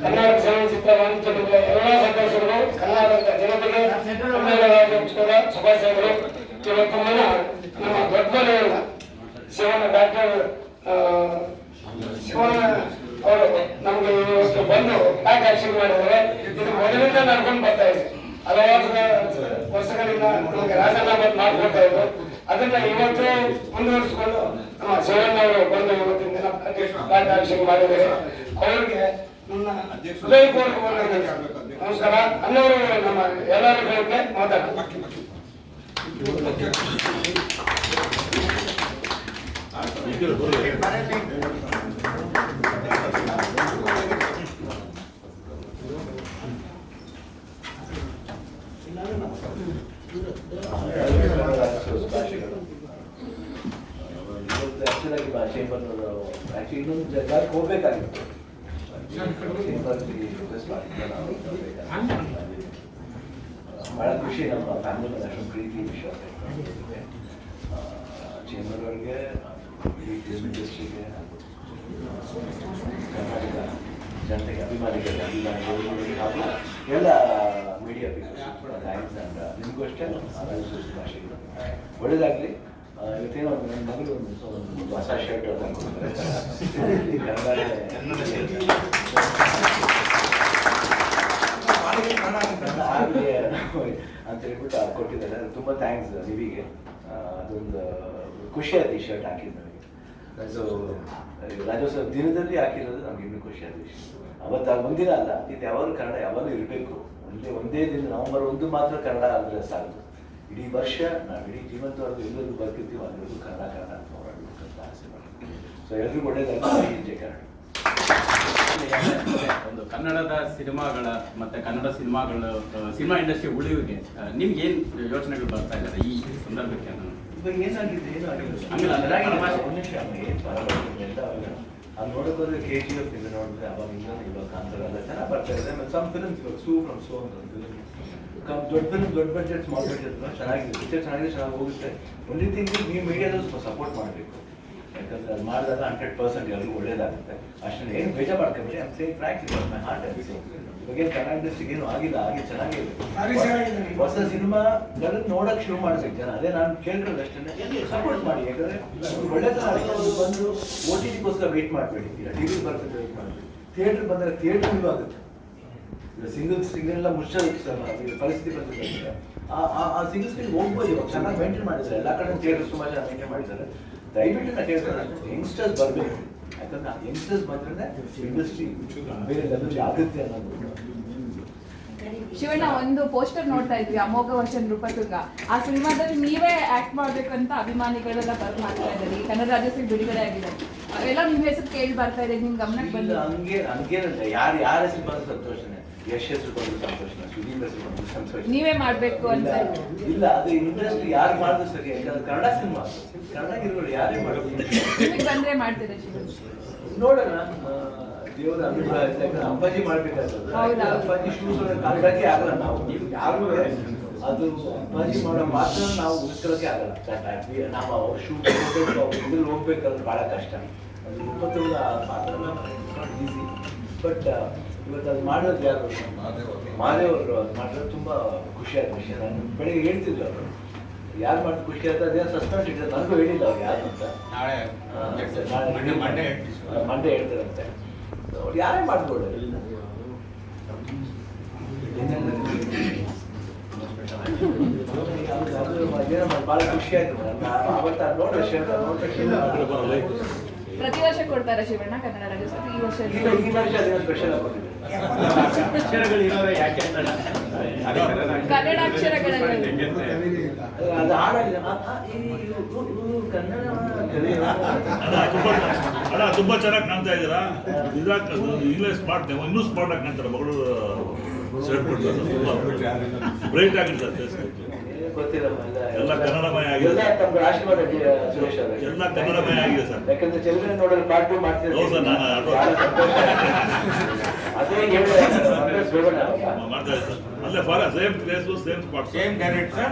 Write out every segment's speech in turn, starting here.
ಕರ್ನಾಟಕ ಚಲನಚಿತ್ರ ವಾಣಿಜ್ಯದ ಎಲ್ಲ ಸದಸ್ಯರು ಕರ್ನಾಟಕದ ಮನ ನಮ್ಮ ದೊಡ್ಡ ಮನೆಯಲ್ಲ ಶಿವನ ಡಾಕ್ಟರ್ ಶಿವನ ಅವರು ನಮಗೆ ಇವತ್ತು ಬಂದು ಪ್ಯಾಕ್ ಆಕ್ಷನ್ ಮಾಡಿದ್ದಾರೆ ಇದು ಮೊದಲಿಂದ ನಡ್ಕೊಂಡು ಬರ್ತಾ ಇದೆ ಹಲವಾರು ವರ್ಷಗಳಿಂದ ನಮಗೆ ರಾಜೀನಾಮೆ ಮಾಡ್ಕೊಳ್ತಾ ಇದ್ರು ಅದನ್ನ ಇವತ್ತು ಮುಂದುವರಿಸಿಕೊಂಡು ನಮ್ಮ ಶಿವಣ್ಣ ಅವರು ಬಂದು ಇವತ್ತಿನ ದಿನ ಪ್ಯಾಕ್ ಆಕ್ಷನ್ ಮಾಡಿದ್ದಾರೆ ಅವರಿಗೆ ನನ್ನ ಹೃದಯಪೂರ್ವಕ. ನಮಸ್ಕಾರ ಅನ್ನೋರು ನಮ್ಮ ಎಲ್ಲರಿಗೂ ಮಾತಾಡ ಆಕ್ಚುಲಾಗಿ ಭಾಷೆ ಬಂದವರು ಆಕ್ಚುಲಿ ಇನ್ನೊಂದು ಜಾಗಕ್ಕೆ ಹೋಗ್ಬೇಕಾಗಿತ್ತು ಬಹಳ ಖುಷಿ ನಮ್ಮ ಫ್ಯಾಮಿಲಿ ಮೇಲೆ ಪ್ರೀತಿ ವಿಶ್ವಾಸ ಚೇಂಬರ್ ಅವ್ರಿಗೆ ಫಿಲ್ಮ್ ಇಂಡಸ್ಟ್ರಿಗೆ ಕರ್ನಾಟಕ ಜನತೆಗೆ ಅಭಿಮಾನಿಗಳಿಗೆ ಅಭಿಮಾನಿಗಳಿಗೆ ಹಾಗೂ ಎಲ್ಲ ಮೀಡಿಯಾ ಪೀಪಲ್ಸ್ ಥ್ಯಾಂಕ್ಸ್ ಅಂಡ್ ನಿಮಗೂ ಅಷ್ಟೇ ಭಾಷೆಗಳು ಒಳ್ಳೇದಾಗಲಿ ಇವತ್ತೇನೋ ನನ್ನ ಮಗಳು ಒಂದು ಒಂದು ಹೊಸ ಶರ್ಟ್ ಆಗಲಿ ಅಂತ ಹೇಳ್ಬಿಟ್ಟು ಅದು ಕೊಟ್ಟಿದ್ದಾರೆ. ಅದು ತುಂಬ ಥ್ಯಾಂಕ್ಸ್ ನಿವಿಗೆ. ಅದೊಂದು ಖುಷಿ ಆಯ್ತು ಈ ಶರ್ಟ್ ಹಾಕಿದ್ದು ನನಗೆ ಸೊ ರಾಜ್ಯೋತ್ಸವ ದಿನದಲ್ಲಿ ಹಾಕಿರೋದು ನಮ್ಗೆ ಇನ್ನೂ ಖುಷಿ ಆದ ವಿಷಯ ಅವತ್ತು ಒಂದಿನ ಅಲ್ಲ, ಇದು ಯಾವಾಗಲೂ ಕನ್ನಡ ಯಾವಾಗಲೂ ಇರಬೇಕು. ಒಂದೇ ಒಂದೇ ದಿನ, ನವಂಬರ್ ಒಂದು ಮಾತ್ರ ಕನ್ನಡ ಆದರೆ ಸಾಕು. ಇಡೀ ವರ್ಷ ನಾವು ಇಡೀ ಜೀವಂತವರೆಗೂ ಎಲ್ಲರಿಗೂ ಬರ್ತಿರ್ತೀವಿ, ಅಲ್ಲಿವರೆಗೂ ಕನ್ನಡ ಕನ್ನಡ ಅಂತ ಹೋರಾಡಬೇಕು ಅಂತ ಆಸೆ ಮಾಡ್ತೀವಿ ಸೊ ಎಲ್ರಿಗೂ ಒಳ್ಳೇದಾಗಲಿ. ಜಯ ಕನ್ನಡ ಒಂದು ಕನ್ನಡದ ಸಿನಿಮಾಗಳ ಮತ್ತೆ ಕನ್ನಡ ಸಿನಿಮಾಗಳ ಸಿನಿಮಾ ಇಂಡಸ್ಟ್ರಿ ಉಳಿವಿಗೆ ನಿಮ್ಗೆ ಏನ್ ಯೋಚನೆಗಳು ಬರ್ತಾ ಇದ್ದಾರೆ ಈ ಸಂದರ್ಭಕ್ಕೆ ಅವಾಗ ಅದು ನೋಡೋಕೋದ್ರೆ ಕೆ ಜಿ ಎಫ್ ಇದೆ ನೋಡಿದ್ರೆ ಅವಾಗಿಂದ ಇವಾಗ ಕಾಂತಾರ ಎಲ್ಲ ಚೆನ್ನಾಗಿ ಬರ್ತಾ ಇದೆ. ಮತ್ತೆ ಸಮ್ ಫಿಲ್ಮ್ಸ್ ಇವಾಗ ಸೂ ಫ್ರಮ್ ಸೋ ಅಂತ ಕಮ್- ದೊಡ್ಡ ಫಿಲ್ಮ್ ದೊಡ್ಡ ಬಜೆಟ್ ಸ್ಮಾಲ್ ಬಡ್ಜೆಟ್ ಚೆನ್ನಾಗಿದೆ. ಪಿಕ್ಚರ್ ಚೆನ್ನಾಗಿದೆ ಚೆನ್ನಾಗಿ ಹೋಗುತ್ತೆ. ಒಂದೇ ತಿಂಗಳು ನೀವು ಮೀಡಿಯಾದಲ್ಲಿ ಸ್ವಲ್ಪ ಸಪೋರ್ಟ್ ಮಾಡಬೇಕು. ಯಾಕಂದ್ರೆ ಅದು ಮಾಡಿದಾಗ ಹಂಡ್ರೆಡ್ ಪರ್ಸೆಂಟ್ ಎಲ್ಲರಿಗೂ ಒಳ್ಳೇದಾಗುತ್ತೆ. ಅಷ್ಟೇ ಏನು ಬೇಜಾರು ಮಾಡ್ಕೊಬೇಡಿ ಅಂತ ಸೇಮ್ ಫ್ರಾಂಕ್ ಮೈ ಹಾರ್ಟ್ ಇವಾಗ ಏನು ಕನ್ನಡ ಇಂಡಸ್ಟ್ರಿಗೆ ಏನು ಆಗಿಲ್ಲ ಹಾಗೆ ಚೆನ್ನಾಗಿದೆ. ಹೊಸ ಸಿನಿಮಾ ನೋಡಕ್ ಶುರು ಮಾಡ್ಬೇಕು ಜನ. ಅದೇ ನಾನು ಕೇಳ್ಕೊಳ್ಳೋದು ಅಷ್ಟೇ. ಸಪೋರ್ಟ್ ಮಾಡಿ ಯಾಕಂದ್ರೆ ಒಳ್ಳೆ ಬಂದು ಓ ಟಿ ಟಿಗೋಸ್ಕರ ವೆಯ್ಟ್ ಮಾಡಬೇಡಿ. ಇಲ್ಲ ಟಿ ವಿ ಬರ್ತದೆ ವೆಯ್ಟ್ ಮಾಡಬೇಡಿ. ಥಿಯೇಟರ್ ಬಂದರೆ ಥಿಯೇಟರ್ ನೀವು ಆಗುತ್ತೆ. ಸಿಂಗಲ್ ಸಿಂಗಲ್ ಎಲ್ಲ ಮುಚ್ಚೋದಕ್ಕೆ ಪರಿಸ್ಥಿತಿ ಬಂದಿದೆ ಆ ಆ- ಆ ಸಿಂಗಲ್ ಸ್ಕ್ರೀನ್ ಹೋಗ್ಬೋದು ಇವಾಗ. ಚೆನ್ನಾಗಿ ಮೇಂಟೈನ್ ಮಾಡಿದ್ದಾರೆ. ಎಲ್ಲ ಕಡೆ ಥಿಯೇಟರ್ ಸುಮಾರು ಜನ ಮೇಂಟೈನ್ ಮಾಡಿದ್ದಾರೆ. ದಯವಿಟ್ಟು ನಾನು ಕೇಳ್ತಾರೆ ಯಂಗ್ಸ್ಟರ್ಸ್ ಬರಬೇಕು. ಯಾಕಂದ್ರೆ ಯಂಗ್ಸ್ಟರ್ಸ್ ಬಂದ್ರೆ ಇಂಡಸ್ಟ್ರಿ ಬೇರೆ ಲೆವೆಲ್ ಆಗುತ್ತೆ ಅನ್ನೋದು. ಶಿವಣ್ಣ ಒಂದು ಪೋಸ್ಟರ್ ನೋಡ್ತಾ ಇದ್ವಿ ಅಮೋಘ ವಚನ ರೂಪದುರ್ಗ. ಆ ಸಿನಿಮಾದಲ್ಲಿ ನೀವೇ ಆಕ್ಟ್ ಅಂತ ಅಭಿಮಾನಿಗಳೆಲ್ಲ ಬರ್ ಮಾಡ್ತಾ ಇದ್ದಾರೆ. ಈ ಕನ್ನಡ ರಾಜ್ಯೋತ್ಸವ ಬಿಡುಗಡೆ ಆಗಿದೆ. ಅವೆಲ್ಲ ನಿಮ್ಮ ಹೆಸರು ಕೇಳಿ ಬರ್ತಾ ಇದೆ ನಿಮ್ ಗಮನಕ್ಕೆ ಬಂದಿಲ್ಲ ಹಂಗೆ ಹಂಗೇನಂತ. ಯಾರು ಯಾರ ಹೆಸರು ಬಂದ ಸಂತೋಷನೇ. ಯಶ್ ಹೆಸರು ಬಂದು ಸಂತೋಷನೇ ಸುದೀಪ್ ಹೆಸರು ಬಂದು ಸಂತೋಷ ನೀವೇ ಮಾಡ್ಬೇಕು ಅಂತ ಇಲ್ಲ, ಅದು ಇಂಟ್ರೆಸ್ಟ್ ಯಾರು ಮಾಡಿದ್ರು ಸರಿ ಯಾಕಂದ್ರೆ ಕನ್ನಡ ಸಿನಿಮಾ ಕನ್ನಡ ಇರೋರು ಯಾರೇ ಮಾಡೋದು? ಬಂದ್ರೆ ಮಾಡ್ತೀರಾ ನೋಡೋಣ. ದೇವರ ಅಭಿಪ್ರಾಯ. ಯಾಕಂದ್ರೆ ಅಂಬಾಜಿ ಮಾಡ್ಬೇಕಾಗ್ತದೆ? ಅಂಬಾಜಿ ಶೂಸ್ ಕಾಲಕ್ಕೆ ಆಗಲ್ಲ ನಾವು. ಯಾರು ಅದು ಅಂಬಾಜಿ ಮಾಡೋ ಮಾತ್ರ ನಾವು ಉಳಿಸ್ಕೊಳ್ಳೋಕೆ ಆಗಲ್ಲ. ನಾವು ಅವ್ರ ಶೂ ಇದ್ರಲ್ಲಿ ಹೋಗ್ಬೇಕಂದ್ರೆ ಭಾಳ ಕಷ್ಟ. ಅದು ಇಪ್ಪತ್ತೊಂದು ಪಾತ್ರ ಈಸಿ ಬಟ್ ಇವತ್ತು ಅದು ಮಾಡೋದು ಯಾರು? ಮಾದೇವರು ಅದು ಮಾಡಿದ್ರೆ ತುಂಬ ಖುಷಿಯಾದ ವಿಷಯ. ನಾನು ಬೆಳಿಗ್ಗೆ ಹೇಳ್ತಿದ್ರು ಅವರು ಯಾರು ಮಾಡಿದ ಖುಷಿ ಆಯ್ತು ಅದೇನು ಸಸ್ಪೆನ್ಸ್ ಇಟ್ಟಿದ್ರು ನನಗೂ ಹೇಳಿಲ್ಲ ಅವ್ರು ಯಾರು ಅಂತ. ನಾಳೆ ಮಂಡೆ ಮಂಡೇ ಮಂಡೇ ಹೇಳ್ತಾರಂತೆ ಅವ್ರು ಯಾರೇ ಮಾಡ್ಬೋದು. ಭಾಳ ಖುಷಿ ಆಯ್ತು. ಅವತ್ತ ನೋಡಿ ಪ್ರತಿ ವರ್ಷ ಕೊಡ್ತಾರೆ ಶಿವಣ್ಣ ಕನ್ನಡ ರಾಜ್ಯೋತ್ಸವ ಈ ವರ್ಷ ಕನ್ನಡ ಅಕ್ಷರಗಳಲ್ಲಿ. ತುಂಬಾ ಚೆನ್ನಾಗಿ ಕಾಣ್ತಾ ಇದ್ದೀರಾ? ಇದ್ರಾಗ ಸ್ಪಾಟ್ ಇನ್ನೂ ಸ್ಪಾಟ್ ಆಗಿ ಕಾಣ್ತಾರೆ ಮಗಳು ಬ್ರೈಟ್ ಗೊತ್ತಿರಮ್ಮ ಎಲ್ಲ. ಎಲ್ಲ ಕನ್ನಡಮಯ ಆಗಿದೆ. ಎಲ್ಲ ಕನ್ನಡಮಯ ಆಗಿದೆ ಸರ್. ಯಾಕಂದ್ರೆ ಚಂದ್ರ ನೋಡಲು ಪಾರ್ಟ್ ಟು ಹೌದು ಸರ್, ನಾನು ಅದು- ಮಾಡ್ತಾ ಇದ್ದಾರೆ ಸರ್. ಅಲ್ಲೇ for same place same spot direct, sir.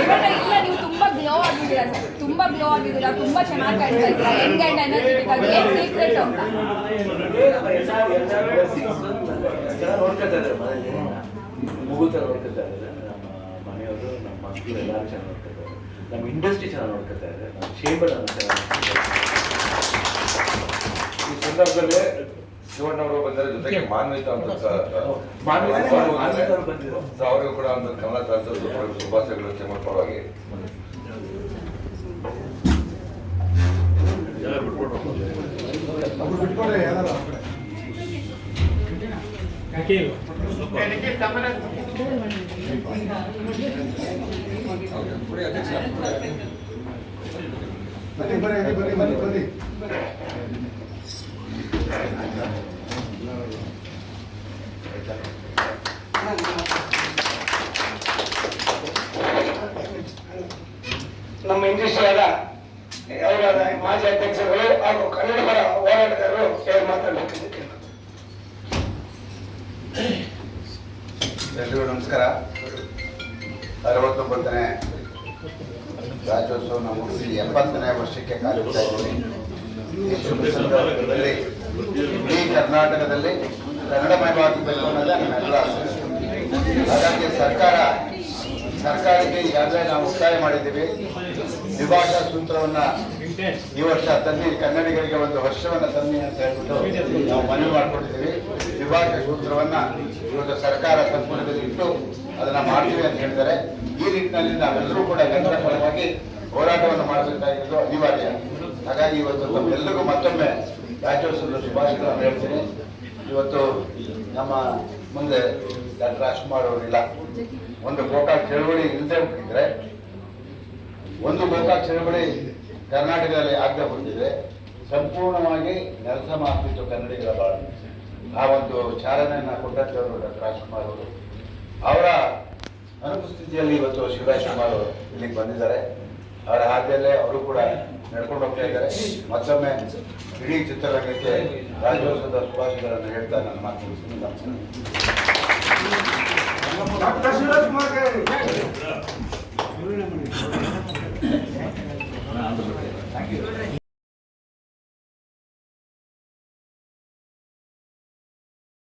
ಇವಾಗ ಇಲ್ಲ ನೀವು ತುಂಬಾ ಗ್ಲೋ ಆಗಿದ್ದೀರಾ ತುಂಬಾ ಗ್ಲೋ ಆಗಿದ್ದೀರಾ. ತುಂಬಾ ಚೆನ್ನಾಗಿ ಕಾಣ್ತಾ ಇದ್ದೀರಾ. ಹೆಂಗ್ ಅಂಡ್ ಎನರ್ಜೆಟಿಕ್ ಆಗಿ ಏನ್ ಸೀಕ್ರೆಟ್ ಅಂತ? ಚೆನ್ನಾಗಿ ನೋಡ್ಕೊತಾ ಇದ್ದಾರೆ ಥರ ನೋಡ್ಕೊತಾ ಇದ್ದಾರೆ. ನಮ್ಮ ಮನೆಯವರು ನಮ್ಮ ಮಕ್ಕಳು ಎಲ್ಲರೂ ಚೆನ್ನಾಗಿ ನೋಡ್ಕೊತಾ ಇದ್ದಾರೆ. ನಮ್ಮ ಇಂಡಸ್ಟ್ರಿ ಚೆನ್ನಾಗಿ ನೋಡ್ಕೊತಾ ಇದ್ದಾರೆ. ನಮ್ಮ ಚೇಂಬರ್ ಅನ್ನು ಚೆನ್ನಾಗಿ ಈ ಸಂದರ್ಭದಲ್ಲಿ ಶಿವಣ್ಣವರು ಬಂದರೆ ಜೊತೆಗೆ ಮಾನ್ವಿತ ಅಂತ ಅವರು. ಅವರಿಗೂ ಕೂಡ ಒಂದು ಕಮಲ ತಂತ್ರದ್ದು ಶುಭಾಶಯಗಳು ಚೇಂಬರ್ ಪರವಾಗಿ ಎಲ್ಲ ಬಿಟ್ಬಿಟ್ಟು ನಮ್ಮ ಇಂಡಸ್ಟ್ರಿಯಾದ ಅವರಾದ ಮಾಜಿ ಅಧ್ಯಕ್ಷರುಗಳು ಹಾಗೂ ಕನ್ನಡ ಪರ ಹೋರಾಟಗಾರರು ಎರಡು ಮಾತಾಡಬೇಕಿದ್ದಕ್ಕೆ ಎಲ್ರಿಗೂ ನಮಸ್ಕಾರ. ಅರವತ್ತೊಂಬತ್ತನೇ ರಾಜ್ಯೋತ್ಸವನ ಮುಗಿಸಿ ಎಂಬತ್ತನೇ ವರ್ಷಕ್ಕೆ ಕಾಲಿಡ್ತಾ ಇದ್ದೀನಿ ಈ ಸಂದರ್ಭದಲ್ಲಿ ಇಡೀ ಕರ್ನಾಟಕದಲ್ಲಿ ಕನ್ನಡ ಅನ್ನೋದೇ ನಮ್ಮೆಲ್ಲರ ಹಾಗಾಗಿ ಸರ್ಕಾರ, ಸರ್ಕಾರಕ್ಕೆ ಈಗಾಗಲೇ ನಾವು ಒತ್ತಾಯ ಮಾಡಿದ್ದೀವಿ. ವಿಭಾಷಾ ಸೂತ್ರವನ್ನ ಈ ವರ್ಷ ತನ್ನಿ ಕನ್ನಡಿಗರಿಗೆ ಒಂದು ವರ್ಷವನ್ನ ತನ್ನಿ ಅಂತ ಹೇಳ್ಬಿಟ್ಟು ನಾವು ಮನವಿ ಮಾಡ್ಕೊಡ್ತೀವಿ ವಿಭಾಗ ಸೂತ್ರವನ್ನ ಇವತ್ತು ಸರ್ಕಾರ ಸಂಪುಟದಲ್ಲಿ ಇಟ್ಟು ಅದನ್ನ ಮಾಡ್ತೀವಿ ಅಂತ ಹೇಳ್ತಾರೆ. ಈ ನಿಟ್ಟಿನಲ್ಲಿ ನಾವೆಲ್ಲರೂ ಕೂಡ ಕನ್ನಡ ಪರವಾಗಿ ಹೋರಾಟವನ್ನು ಮಾಡಬೇಕಾಗಿರೋದು ಅನಿವಾರ್ಯ. ಹಾಗಾಗಿ ಇವತ್ತು ತಮ್ಮೆಲ್ಲರಿಗೂ ಮತ್ತೊಮ್ಮೆ ರಾಜ್ಯೋತ್ಸವದ ಶುಭಾಶಯಗಳನ್ನು ಹೇಳ್ತೀನಿ. ಇವತ್ತು ನಮ್ಮ ಮುಂದೆ ಡಾಕ್ಟರ್ ರಾಜ್ಕುಮಾರ್ ಅವರಿಲ್ಲ. ಒಂದು ಗೋಕಾಕ್ ಚಳವಳಿ ಇಲ್ಲದೆ ಹೋಗಿದ್ರೆ, ಒಂದು ಗೋಕಾಕ್ ಚಳವಳಿ ಕರ್ನಾಟಕದಲ್ಲಿ ಆಗ್ರಹ ಬಂದಿದೆ, ಸಂಪೂರ್ಣವಾಗಿ ನೆಲಸ ಮಾಡ್ತಿತ್ತು ಕನ್ನಡಿಗರ ಬಾಳು. ಆ ಒಂದು ಚಾಲನೆಯನ್ನ ಕೊಟ್ಟಂತವರು ಡಾಕ್ಟರ್ ರಾಜ್ಕುಮಾರ್ ಅವರು. ಅವರ ಅನುಪಸ್ಥಿತಿಯಲ್ಲಿ ಇವತ್ತು ಶಿವರಾಜ್ ಕುಮಾರ್ ಅವರು ಇಲ್ಲಿಗೆ ಬಂದಿದ್ದಾರೆ. ಅವರ ಹಾದಿಯಲ್ಲೇ ಅವರು ಕೂಡ ನಡ್ಕೊಂಡು ಹೋಗ್ತಾ ಇದ್ದಾರೆ. ಮತ್ತೊಮ್ಮೆ ಇಡೀ ಚಿತ್ರರಂಗಕ್ಕೆ ರಾಜ್ಯೋತ್ಸವದ ಶುಭಾಶಯಗಳನ್ನು ಹೇಳ್ತಾ ನನ್ನ ಮಾತು ನಮಸ್ಕಾರ Thank you.